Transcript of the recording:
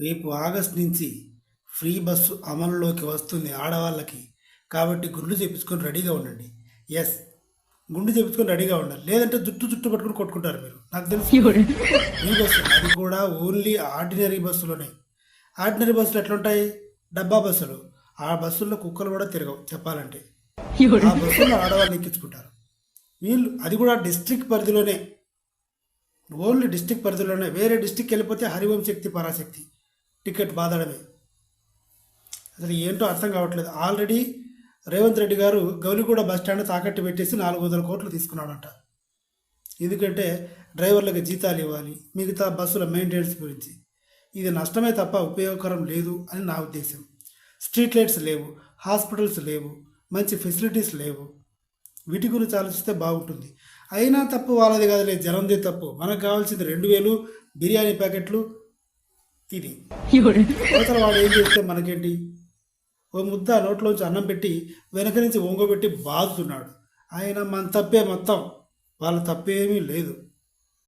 రేపు ఆగస్ట్ నుంచి free bus అమలులోకి వస్తుంది ఆడవాళ్ళకి. కాబట్టి గుండు చేపించుకొని రెడీగా ఉండండి. ఎస్ గుండు చేపించుకొని రెడీగా ఉండాలి. లేదంటే జుట్టు జుట్టు పట్టుకొని కొట్టుకుంటారు మీరు. నాకు తెలుసు. ఫ్రీ బస్సు అది కూడా ఓన్లీ ఆర్డినరీ బస్సులోనే. ఆర్డినరీ బస్సులు ఎట్లుంటాయి? డబ్బా బస్సులు. ఆ బస్సుల్లో కుక్కలు కూడా తిరగవు చెప్పాలంటే. ఆ బస్సుల్లో ఆడవాళ్ళు ఎక్కించుకుంటారు. వీళ్ళు అది కూడా డిస్ట్రిక్ట్ పరిధిలోనే. ఓన్లీ డిస్ట్రిక్ట్ పరిధిలోనే. వేరే డిస్ట్రిక్ట్ వెళ్ళిపోతే హరివంశ శక్తి పరాశక్తి. టికెట్ బాధడమే అసలు ఏంటో అర్థం కావట్లేదు. ఆల్రెడీ రేవంత్ రెడ్డి గారు గౌలిగూడ బస్ స్టాండ్ తాకట్టు పెట్టేసి నాలుగు వందల కోట్లు తీసుకున్నాడంట. ఎందుకంటే డ్రైవర్లకు జీతాలు ఇవ్వాలి మిగతా బస్సుల మెయింటెనెన్స్ గురించి. ఇది నష్టమే తప్ప ఉపయోగకరం లేదు అని నా ఉద్దేశం. స్ట్రీట్ లైట్స్ లేవు హాస్పిటల్స్ లేవు మంచి ఫెసిలిటీస్ లేవు. వీటి గురించి ఆలోచిస్తే బాగుంటుంది. అయినా తప్పు వాళ్ళది కాదులే జనందే తప్పు. మనకు కావాల్సింది రెండు వేలు బిర్యానీ ప్యాకెట్లు ఇది అవతల వాడు ఏం చేస్తే మనకేంటి? ఓ ముద్ద నోట్లోంచి అన్నం పెట్టి వెనక నుంచి ఒంగోబెట్టి బాదుతున్నాడు. ఆయన మన తప్పే మొత్తం. వాళ్ళ తప్పేమీ లేదు.